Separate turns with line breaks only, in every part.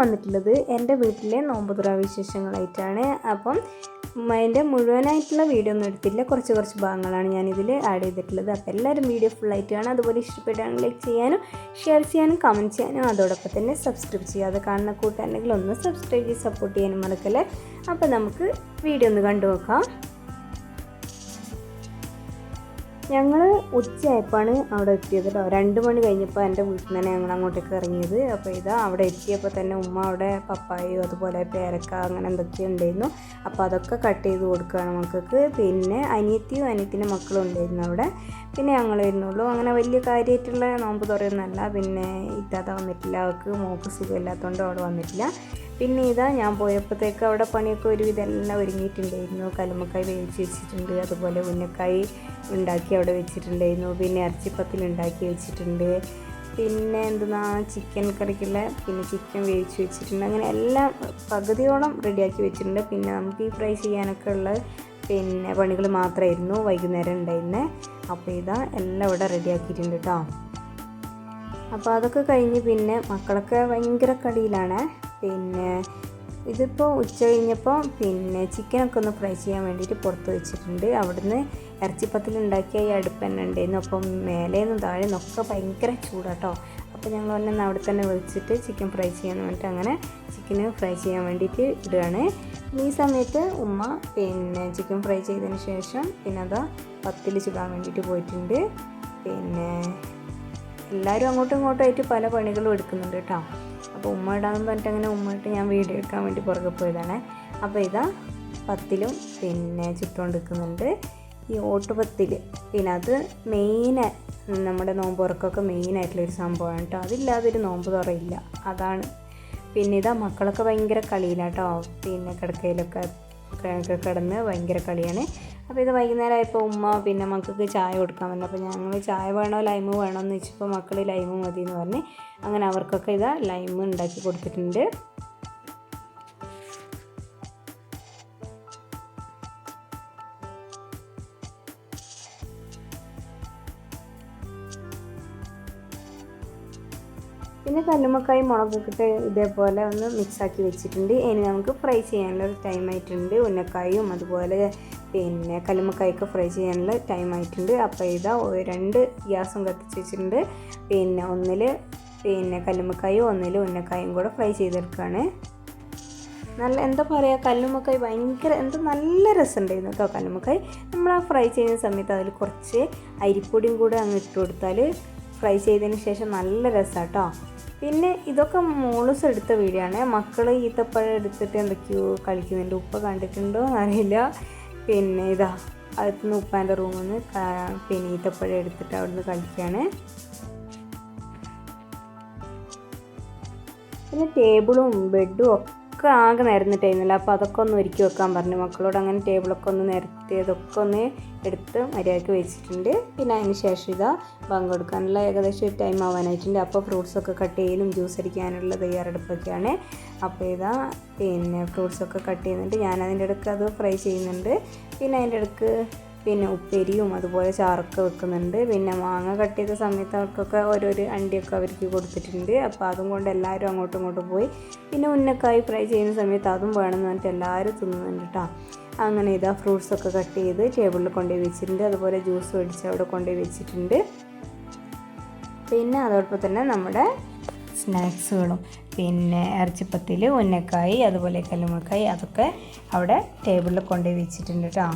വന്നിട്ടുള്ളത് എന്റെ വീട്ടിലെ നോമ്പുതുറ വിശേഷങ്ങളായിട്ടാണ്. അപ്പം അതിന്റെ മുഴുവനായിട്ടുള്ള വീഡിയോ ഒന്നും എടുത്തില്ല കുറച്ച് കുറച്ച് ഭാഗങ്ങളാണ് ഞാനിതിൽ ആഡ് ചെയ്തിട്ടുള്ളത്. അപ്പോൾ എല്ലാവരും വീഡിയോ ഫുള്ളായിട്ട് കാണാം അതുപോലെ ഇഷ്ടപ്പെടുകയാണെങ്കിൽ ലൈക്ക് ചെയ്യാനും ഷെയർ ചെയ്യാനും കമന്റ് ചെയ്യാനും അതോടൊപ്പം തന്നെ സബ്സ്ക്രൈബ് ചെയ്യാതെ കാണുന്ന കൂട്ടാണെങ്കിൽ ഒന്ന് സബ്സ്ക്രൈബ് ചെയ്ത് സപ്പോർട്ട് ചെയ്യാനും മറക്കല്ലേ? അപ്പോൾ നമുക്ക് വീഡിയോ ഒന്ന് കണ്ടു നോക്കാം ഞങ്ങൾ ഉച്ചയായപ്പോഴാണ് അവിടെ എത്തിയത് കേട്ടോ രണ്ട് മണി കഴിഞ്ഞപ്പോൾ എന്റെ വീട്ടിൽ നിന്ന് തന്നെ ഞങ്ങൾ അങ്ങോട്ടേക്ക് ഇറങ്ങിയത്. അപ്പോൾ ഇതാ അവിടെ എത്തിയപ്പോൾ തന്നെ ഉമ്മ അവിടെ പപ്പായോ അതുപോലെ പേരക്ക അങ്ങനെ എന്തൊക്കെയോ ഉണ്ടായിരുന്നു. അപ്പോൾ അതൊക്കെ കട്ട് ചെയ്ത് കൊടുക്കുകയാണ് മക്കൾക്ക്. പിന്നെ അനിയത്തിയും അനിയത്തിന്റെ മക്കളും ഉണ്ടായിരുന്നു അവിടെ. പിന്നെ ഞങ്ങൾ വരുന്നുള്ളൂ. അങ്ങനെ വലിയ കാര്യമായിട്ടുള്ള നോമ്പ് തുറയൊന്നുമല്ല. പിന്നെ ഇത്താത്ത വന്നിട്ടില്ല. അവൾക്ക് മോക്ക് സുഖമില്ലാത്തതുകൊണ്ട് അവിടെ വന്നിട്ടില്ല. പിന്നെ ഇതാ ഞാൻ പോയപ്പോഴത്തേക്ക് അവിടെ പണിയൊക്കെ ഒരുവിധം എല്ലാം ഒരുങ്ങിയിട്ടുണ്ടായിരുന്നു. കലുമക്കായി വേവിച്ച് വെച്ചിട്ടുണ്ട്. അതുപോലെ ഉന്നക്കായി ഉണ്ടാക്കി അവിടെ വെച്ചിട്ടുണ്ടായിരുന്നു. പിന്നെ ഇറച്ചിപ്പത്തിൽ ഉണ്ടാക്കി വെച്ചിട്ടുണ്ട്. പിന്നെ എന്തെന്നാ ചിക്കൻ കറിക്കുള്ള പിന്നെ ചിക്കൻ വേവിച്ച് വെച്ചിട്ടുണ്ട്. അങ്ങനെ എല്ലാം പകുതിയോളം റെഡിയാക്കി വെച്ചിട്ടുണ്ട്. പിന്നെ നമുക്ക് ഈ ഫ്രൈ ചെയ്യാനൊക്കെ ഉള്ള പിന്നെ പണികൾ മാത്രമായിരുന്നു വൈകുന്നേരം ഉണ്ടായിരുന്നത് അപ്പോൾ ഇതാ എല്ലാം ഇവിടെ റെഡിയാക്കിയിട്ടുണ്ട് കേട്ടോ അപ്പോൾ അതൊക്കെ കഴിഞ്ഞ് പിന്നെ മക്കളൊക്കെ ഭയങ്കര കളിയിലാണ് പിന്നെ ഇതിപ്പോൾ ഉച്ച കഴിഞ്ഞപ്പോൾ പിന്നെ ചിക്കനൊക്കെ ഒന്ന് ഫ്രൈ ചെയ്യാൻ വേണ്ടിയിട്ട് പുറത്ത് വെച്ചിട്ടുണ്ട്. അവിടുന്ന് ഇറച്ചിപ്പത്തിൽ ഉണ്ടാക്കിയ ഈ അടുപ്പ് തന്നെ ഉണ്ടായിരുന്നു. അപ്പം മേലേന്നും താഴെ നിന്നൊക്കെ ഭയങ്കര ചൂടാട്ടോ. അപ്പോൾ ഞങ്ങൾ തന്നെ അവിടെ തന്നെ വെച്ചിട്ട് ചിക്കൻ ഫ്രൈ ചെയ്യാൻ വേണ്ടിയിട്ട് അങ്ങനെ ചിക്കന് ഫ്രൈ ചെയ്യാൻ വേണ്ടിയിട്ട് ഇടുകയാണ്. ഈ സമയത്ത് ഉമ്മ പിന്നെ ചിക്കൻ ഫ്രൈ ചെയ്തതിന് ശേഷം പിന്നെ അതാ പത്തിൽ ചുടാൻ വേണ്ടിയിട്ട് പോയിട്ടുണ്ട്. പിന്നെ എല്ലാവരും അങ്ങോട്ടും ഇങ്ങോട്ടും ആയിട്ട് പല പണികളും എടുക്കുന്നുണ്ട് കേട്ടോ. അപ്പോൾ ഉമ്മ ഇടാന്ന് പറഞ്ഞിട്ട് അങ്ങനെ ഉമ്മ ഇട്ട് ഞാൻ വീഡിയോ എടുക്കാൻ വേണ്ടി പുറകെ പോയതാണ്. അപ്പോൾ ഇതാ പത്തിലും പിന്നെ ചുറ്റോണ്ടിരിക്കുന്നുണ്ട് ഈ ഓട്ടുപത്തിൽ പിന്നെ അത് മെയിൻ നമ്മുടെ നോമ്പ് തുറക്കൊക്കെ മെയിനായിട്ടുള്ളൊരു സംഭവമാണ് കേട്ടോ. അതില്ലാതൊരു നോമ്പ് തുറയില്ല. അതാണ്. പിന്നെ ഇതാ മക്കളൊക്കെ ഭയങ്കര കളിയിലാട്ടോ. പിന്നെ കിടക്കയിലൊക്കെ ക- കിടന്ന് ഭയങ്കര കളിയാണ്. അപ്പോൾ ഇത് വൈകുന്നേരം ആയപ്പോൾ ഉമ്മ പിന്നെ മക്കൾക്ക് ചായ കൊടുക്കാൻ പറഞ്ഞു അപ്പോൾ ഞങ്ങൾ ചായ വേണോ ലൈമ് വേണോ എന്ന് വെച്ചപ്പോൾ മക്കൾ ലൈമ് മതി എന്ന് പറഞ്ഞ് അങ്ങനെ അവർക്കൊക്കെ ഇതാ ലൈമ് ഉണ്ടാക്കി കൊടുത്തിട്ടുണ്ട്. പിന്നെ കല്ലുമ്മക്കായി മുളകൊക്കെ ഇതേപോലെ ഒന്ന് മിക്സാക്കി വെച്ചിട്ടുണ്ട്. ഇനി നമുക്ക് ഫ്രൈ ചെയ്യാനുള്ള ടൈം ആയിട്ടുണ്ട്. ഉന്നക്കായും അതുപോലെ പിന്നെ കല്ലുമ്മക്കായൊക്കെ ഫ്രൈ ചെയ്യാനുള്ള ടൈം ആയിട്ടുണ്ട്. അപ്പോൾ ഇതാ രണ്ട് ഗ്യാസും കത്തിച്ച് വെച്ചിട്ടുണ്ട്. പിന്നെ ഒന്നിൽ പിന്നെ കല്ലുമ്മക്കായും ഒന്നിൽ ഉന്നക്കായും കൂടെ ഫ്രൈ ചെയ്തെടുക്കുകയാണ് നല്ല എന്താ പറയുക കല്ലുമ്മക്കായി ഭയങ്കര എന്താ നല്ല രസമുണ്ടായിരുന്നു കേട്ടോ കല്ലുമ്മക്കായി. നമ്മൾ ആ ഫ്രൈ ചെയ്യുന്ന സമയത്ത് അതിൽ കുറച്ച് അരിപ്പൊടിയും കൂടെ അങ്ങ് ഇട്ട് കൊടുത്താൽ ഫ്രൈ ചെയ്തതിന് ശേഷം നല്ല രസമാണ് കേട്ടോ. പിന്നെ ഇതൊക്കെ മോളൂസ് എടുത്ത വീഡിയോ ആണ് മക്കൾ ഈത്തപ്പഴം എടുത്തിട്ട് എന്തൊക്കെയോ കളിക്കുന്നുണ്ട്. ഉപ്പ കണ്ടിട്ടുണ്ടോ എന്നറിയില്ല. പിന്നെ ഇതാ അടുത്തുനിന്ന് ഉപ്പാന്റെ റൂമിൽ നിന്ന് പിന്നെ ഈത്തപ്പഴം എടുത്തിട്ട് അവിടുന്ന് കളിക്കുകയാണ്. പിന്നെ ടേബിളും ബെഡും ഒക്കെ ആകെ നിരന്നിട്ടായിരുന്നില്ല? അപ്പോൾ അതൊക്കെ ഒന്ന് ഒരുക്കി വെക്കാൻ പറഞ്ഞു. മക്കളോട് അങ്ങനെ ടേബിളൊക്കെ ഒന്ന് നിരത്തി അതൊക്കെ ഒന്ന് എടുത്ത് മര്യാദയ്ക്ക് വെച്ചിട്ടുണ്ട്. പിന്നെ അതിന് ശേഷം ഇതാ പങ്കെടുക്കാനുള്ള ഏകദേശം ടൈം ആവാനായിട്ടുണ്ട്. അപ്പോൾ ഫ്രൂട്ട്സൊക്കെ കട്ട് ചെയ്യലും ജ്യൂസ് അടിക്കാനുള്ള തയ്യാറെടുപ്പൊക്കെയാണ്. അപ്പോൾ ഇതാ പിന്നെ ഫ്രൂട്ട്സൊക്കെ കട്ട് ചെയ്യുന്നുണ്ട്. ഞാൻ അതിന്റെ ഇടയ്ക്ക് അത് ഫ്രൈ ചെയ്യുന്നുണ്ട്. പിന്നെ അതിന്റെ ഇടയ്ക്ക് പിന്നെ ഉപ്പേരിയും അതുപോലെ ചാറൊക്കെ വെക്കുന്നുണ്ട്. പിന്നെ മാങ്ങ കട്ട് ചെയ്ത സമയത്ത് അവർക്കൊക്കെ ഓരോരു അണ്ടിയൊക്കെ അവർക്ക് കൊടുത്തിട്ടുണ്ട്. അപ്പോൾ അതും കൊണ്ട് എല്ലാവരും അങ്ങോട്ടും ഇങ്ങോട്ടും പോയി. പിന്നെ ഉന്നക്കായി ഫ്രൈ ചെയ്യുന്ന സമയത്ത് അതും വേണമെന്ന് പറഞ്ഞിട്ട് എല്ലാവരും തിന്നുന്നുണ്ട് കേട്ടോ. അങ്ങനെ ഇതാ ഫ്രൂട്ട്സൊക്കെ കട്ട് ചെയ്ത് ടേബിളിൽ കൊണ്ടുപോയി വെച്ചിട്ടുണ്ട്. അതുപോലെ ജ്യൂസ് മേടിച്ച് അവിടെ കൊണ്ടുപോയി വെച്ചിട്ടുണ്ട്. പിന്നെ അതോടൊപ്പം തന്നെ നമ്മുടെ സ്നാക്സുകളും. പിന്നെ ഇറച്ചിപ്പത്തിൽ ഉന്നക്കായി അതുപോലെ കല്ലുമ്മക്കായി അതൊക്കെ അവിടെ ടേബിളിൽ കൊണ്ടുപോയി വെച്ചിട്ടുണ്ട് കേട്ടോ.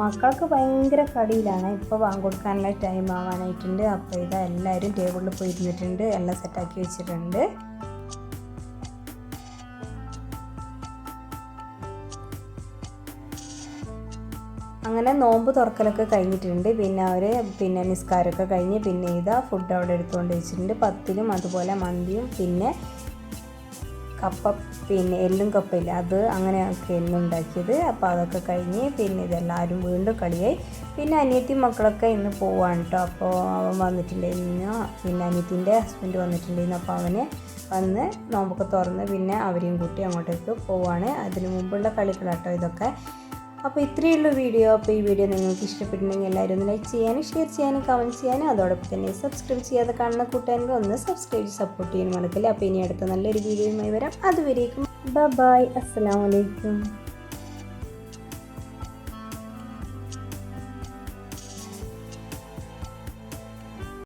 മക്കൾക്ക് ഭയങ്കര കടിയിലാണ്. ഇപ്പോൾ വാങ്ങി കൊടുക്കാനുള്ള ടൈം ആവാനായിട്ടുണ്ട്. അപ്പോൾ ഇതാ എല്ലാവരും ടേബിളിൽ പോയി ഇരുന്നിട്ടുണ്ട് എല്ലാം സെറ്റാക്കി വെച്ചിട്ടുണ്ട്. അങ്ങനെ നോമ്പ് തുറക്കലൊക്കെ കഴിഞ്ഞിട്ടുണ്ട്. പിന്നെ അവർ പിന്നെ നിസ്കാരമൊക്കെ കഴിഞ്ഞ് പിന്നെ ഇതാ ഫുഡ് അവിടെ എടുത്തുകൊണ്ട് വെച്ചിട്ടുണ്ട്. പത്തിലും അതുപോലെ മന്തിയും. പിന്നെ കപ്പ പിന്നെ എല്ലും കപ്പയില്ല അത് അങ്ങനെയൊക്കെ എല്ലാം ഉണ്ടാക്കിയത്. അപ്പോൾ അതൊക്കെ കഴിഞ്ഞ് പിന്നെ ഇതെല്ലാവരും വീണ്ടും കളിയായി. പിന്നെ അനിയത്തി മക്കളൊക്കെ ഇന്ന് പോവാണ് കേട്ടോ അപ്പോൾ അവൻ വന്നിട്ടുണ്ടായിരുന്നു പിന്നെ അനിയത്തിന്റെ ഹസ്ബൻഡ് വന്നിട്ടുണ്ടായിരുന്നു അപ്പോൾ അവന് വന്ന് നോമ്പൊക്കെ തുറന്ന് പിന്നെ അവരെയും കൂട്ടി അങ്ങോട്ടേക്ക് പോവാണ്. അതിന് മുമ്പുള്ള കളികളാട്ടോ ഇതൊക്കെ. അപ്പോൾ ഇത്രയുള്ള വീഡിയോ. അപ്പോൾ ഈ വീഡിയോ നിങ്ങൾക്ക് ഇഷ്ടപ്പെട്ടിട്ടുണ്ടെങ്കിൽ എല്ലാവരും ഒന്ന് ലൈക്ക് ചെയ്യാനും ഷെയർ ചെയ്യാനും കമന്റ് ചെയ്യാനും അതോടൊപ്പം തന്നെ സബ്സ്ക്രൈബ് ചെയ്യാതെ കാണുന്ന കൂട്ടുകാരുടെ ഒന്ന് സബ്സ്ക്രൈബ് സപ്പോർട്ട് ചെയ്യാൻ മറക്കില്ല അപ്പോൾ ഇനി അടുത്ത നല്ലൊരു വീഡിയോയുമായി വരാം. അതുവരേക്കും. ബൈ അസ്സാം വലൈക്കും